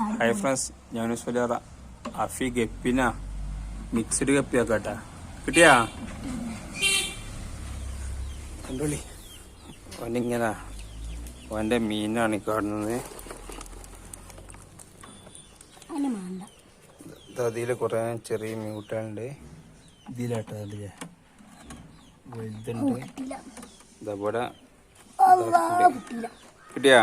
Hi friends ഞാൻ സ്വലാറ Afi ഗപ്പിന. Mixed guppy ആക്കട്ടെ കിട്ടിയാ? കണ്ടോളി. ഓനിങ്ങനെ ഓന്റെ മീനാണ് ഈ കാണുന്നത്. അതിൽ കുറേ ചെറിയ മ്യൂട്ടുണ്ട് ഇതിലാട്ടോ അതിൽ. വലുതുണ്ട്. കിട്ടില്ല. കിട്ടിയാ?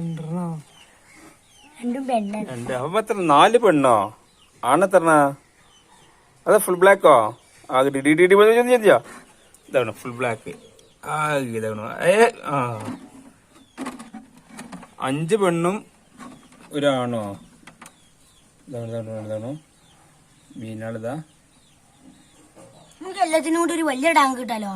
രണ്ടെണ്ണം രണ്ടും പെണ്ണ നാല് പെണ്ണോ? ആണെത്രണ്ണ അതെ ഫുൾ ബ്ലാക്കോ ആ? D D D full black ആ. ഇതാണ് ഏ ആ. അഞ്ച് പെണ്ണും ഒരാണോ? മീനാളിതാ. നമുക്ക് എല്ലാത്തിനും കൂടി ഒരു വലിയ ടാങ്ക് കിട്ടാലോ?